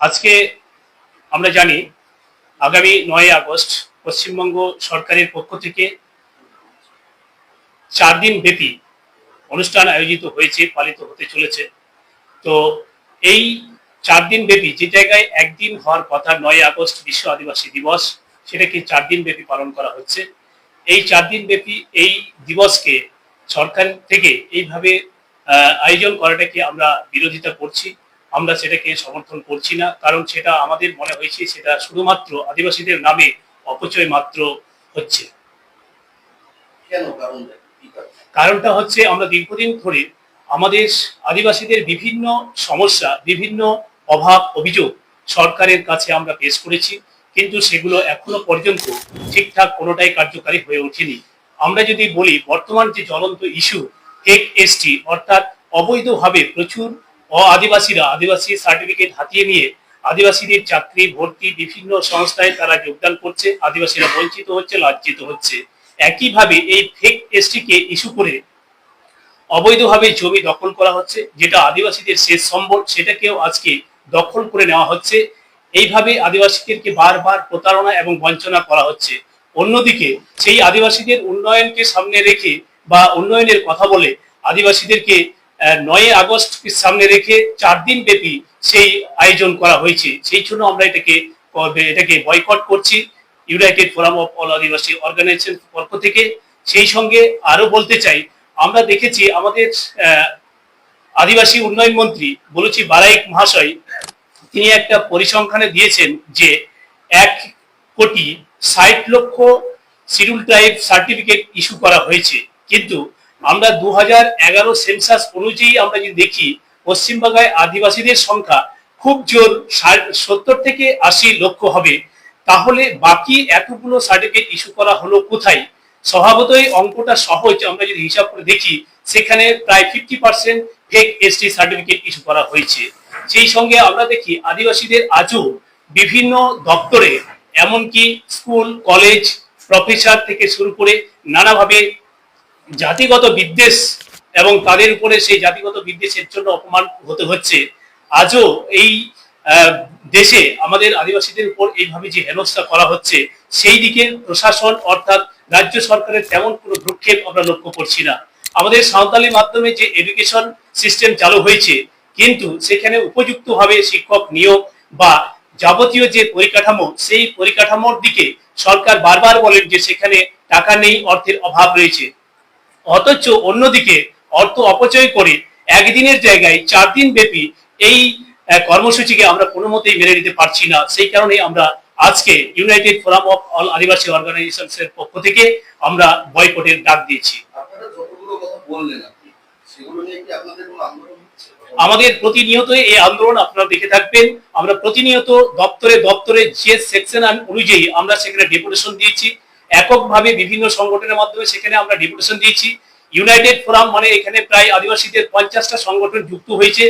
আজকে আমরা জানি আগামী নয় আগস্ট পশ্চিমবঙ্গ সরকারের পক্ষ থেকে চার দিন ব্যাপী অনুষ্ঠান আয়োজিত হয়েছে, পালিত হতে চলেছে। তো এই চার দিন ব্যাপী যে জায়গায় একদিন হওয়ার কথা নয় আগস্ট বিশ্ব আদিবাসী দিবস, সেটাকে চার দিন ব্যাপী পালন করা হচ্ছে। এই চার দিন ব্যাপী এই দিবসকে সরকার থেকে এইভাবে আয়োজন করাটাকে আমরা বিরোধিতা করছি। আমরা সেটাকে সমর্থন করছি না কারণ সেটা আমাদের মনে হয়েছে সেটা শুধুমাত্র আদিবাসীদের নামে অপচয় মাত্র হচ্ছে। কারণটা হচ্ছে আমরা দীর্ঘদিন ধরে আমাদের আদিবাসীদের বিভিন্ন সমস্যা বিভিন্ন অভাব অভিযোগ সরকারের কাছে আমরা পেশ করেছি কিন্তু সেগুলো এখনও পর্যন্ত ঠিকঠাক কোনোটাই কার্যকারী হয়ে ওঠেনি। আমরা যদি বলি বর্তমান যে জ্বলন্ত ইস্যু এসটি অর্থাৎ অবৈধভাবে প্রচুর অ আদিবাসীরা আদিবাসী সার্টিফিকেট হাতিয়ে নিয়ে আদিবাসীদের চাকরি, ভর্তি বিভিন্ন সংস্থায় তারা যোগদান করছে। আদিবাসীরা বঞ্চিত হচ্ছে, লাঞ্ছিত হচ্ছে। একইভাবে এই ফেক এসটিকে ইস্যু করে অবৈধভাবে জমি দখল করা হচ্ছে, যেটা আদিবাসীদের শেষ সম্বল, সেটাকেও আজকে দখল করে নেওয়া হচ্ছে। এইভাবে আদিবাসীদেরকে বারবার প্রতারণা এবং বঞ্চনা করা হচ্ছে। অন্যদিকে সেই আদিবাসীদের উন্নয়নকে সামনে রেখে বা উন্নয়নের কথা বলে আদিবাসীদেরকে নয় আগস্টকে সামনে রেখে চার দিন ব্যাপী সেই আয়োজন করা হয়েছে। সেই জন্য আমরা এটাকে এটাকে বয়কট করছি। United Forum of All Adivasi organisation পক্ষ থেকে। সেই সঙ্গে আরও বলতে চাই, আমরা দেখেছি আমাদের আদিবাসী উন্নয়ন মন্ত্রী বলেছি বারাইক মহাশয়, তিনি একটা পরিসংখ্যানে দিয়েছেন যে এক কোটি ষাট লক্ষ শিডিউল ট্রাইব সার্টিফিকেট ইস্যু করা হয়েছে। কিন্তু আমরা দু হাজার এগারো সেন্সাস অনুযায়ী আমরা যদি দেখি পশ্চিমবাংলায় আদিবাসীদের সংখ্যা খুব জোর সত্তর থেকে আশি লক্ষ হবে। তাহলে বাকি এতগুলো সার্টিফিকেট ইস্যু করা হলো কোথায়? স্বভাবতই অঙ্কটা সহজ, আমরা যদি হিসাব করে দেখি, সেখানে প্রায় fifty percent fake ST certificate issue করা হয়েছে। সেই সঙ্গে আমরা দেখি, আদিবাসীদের আজও বিভিন্ন দপ্তরে, এমনকি স্কুল, কলেজ প্রফেসর থেকে শুরু করে নানাভাবে জাতিগত বিদ্বেষ এবং তাদের উপরে সেই জাতিগত বিদ্বেষের জন্য অপমান হতে হচ্ছে, আজও এই দেশে আমাদের আদিবাসীদের উপর এইভাবে যে হেনস্থা করা হচ্ছে, সেই দিকে প্রশাসন অর্থাৎ রাজ্য সরকারের তেমন কোনো ভ্রুক্ষেপ আমরা লক্ষ্য করছি না। আমাদের সাঁওতালি মাধ্যমে যে এডুকেশন সিস্টেম চালু হয়েছে, কিন্তু সেখানে উপযুক্তভাবে শিক্ষক নিয়োগ বা যাবতীয় যে পরিকাঠামো, সেই পরিকাঠামোর দিকে সরকার বারবার বলেন যে সেখানে টাকা নেই, অর্থের অভাব রয়েছে। অথচ অন্যদিকে অর্থ অপচয় করে একদিনের জায়গায় চার দিন ব্যাপী এই কর্মসূচিকে আমরা কোনো মতেই মেনে নিতে পারছি না। সেই কারণে আমরা আজকে United Forum of All Adivasi organisation এর পক্ষ থেকে আমরা বয়কটের ডাক দিয়েছি। আমাদের প্রতিনিয়ত এই আন্দোলন আপনারা দেখে থাকবেন। আমরা প্রতিনিয়ত দপ্তরে দপ্তরে যে সেকশন অনুযায়ী আমরা সেখানে ডেপুটেশন দিয়েছি এককভাবে বিভিন্ন সংগঠনের মাধ্যমে সেখানে আমরা ডেপুটেশন দিয়েছি। ইউনাইটেড ফোরাম মানে এখানে প্রায় আদিবাসীদের পঞ্চাশটা সংগঠন যুক্ত হয়েছে।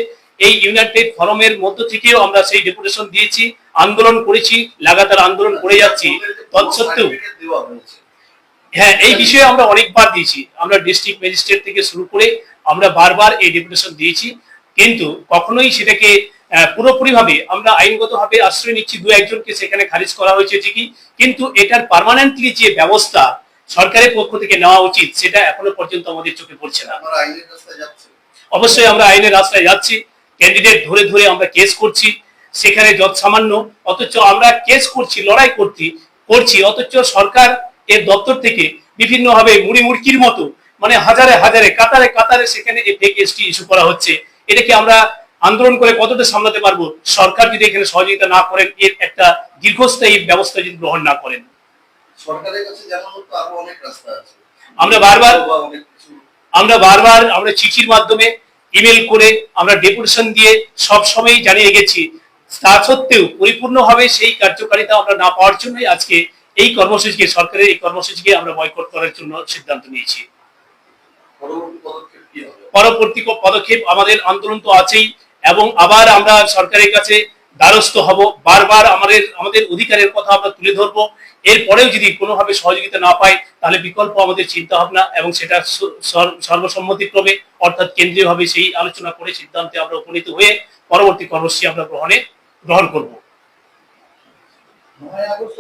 এই ইউনাইটেড ফোরামের মধ্য থেকেও আমরা সেই ডেপুটেশন দিয়েছি, আন্দোলন করেছি, লাগাতার আন্দোলন করে যাচ্ছি। তৎসত্ত্বেও হ্যাঁ এই বিষয়ে আমরা অনেকবার দিয়েছি। আমরা ডিস্ট্রিক্ট ম্যাজিস্ট্রেট থেকে শুরু করে আমরা বারবার এই ডেপুটেশন দিয়েছি। কিন্তু কখনোই সেটাকে পুরোপুরিভাবে আমরা আইনগতভাবে আশ্রয় নিচ্ছি দু একজনকে সেখানে খারিজ করা হয়েছে ঠিকই কিন্তু এটার পার্মানেন্টলি যে ব্যবস্থা সরকারের পক্ষ থেকে নেওয়া উচিত সেটা এখনও পর্যন্ত আমাদের চোখে পড়ছে না। অবশ্যই আমরা আইনের রাস্তায় যাচ্ছি ক্যান্ডিডেট ধরে ধরে আমরা কেস করছি সেখানে যত সামান্য অথচ আমরা কেস করছি লড়াই করছি করছি অথচ সরকার এর দপ্তর থেকে বিভিন্নভাবে মুড়ি মুড়কির মতো মানে হাজারে হাজারে কাতারে কাতারে সেখানে এই ফেক এসটি ইস্যু করা হচ্ছে। এটাকে আমরা আন্দোলন করে কতটা সামলাতে পারব সরকার যদি এখানে সহযোগিতা না করেন এর একটা দীর্ঘস্থায়ী ব্যবস্থা যদি গ্রহণ না করেন। সরকারের কাছে যেমন হতো আরও অনেক রাস্তা আছে। আমরা বারবার- বা অনেক কিছু আমরা বারবার আমরা চিঠির মাধ্যমে ইমেল করে আমরা ডেপুটেশন দিয়ে সব সময় জানিয়ে গেছি। তা সত্ত্বেও পরিপূর্ণভাবে সেই কার্যকারিতা আমরা না পাওয়ার জন্যই আজকে এই কর্মসূচিকে সরকারের এই কর্মসূচিকে আমরা বয়কট করার জন্য সিদ্ধান্ত নিয়েছি। পরবর্তী পদক্ষেপ আমাদের আন্দোলন তো আছেই। এবং আবার আমরা সরকারের কাছে দ্বারস্থ হব। বারবার আমাদের আমাদের অধিকারের কথা আমরা তুলে ধরবো। এরপরেও যদি কোনোভাবে সহযোগিতা না পাই তাহলে বিকল্প আমাদের চিন্তা ভাবনা এবং সেটা সর্বসম্মতিক্রমে অর্থাৎ কেন্দ্রীয়ভাবে সেই আলোচনা করে সিদ্ধান্তে আমরা উপনীত হয়ে পরবর্তী কর্মসূচি আমরা গ্রহণে গ্রহণ করব। নয় আগস্ট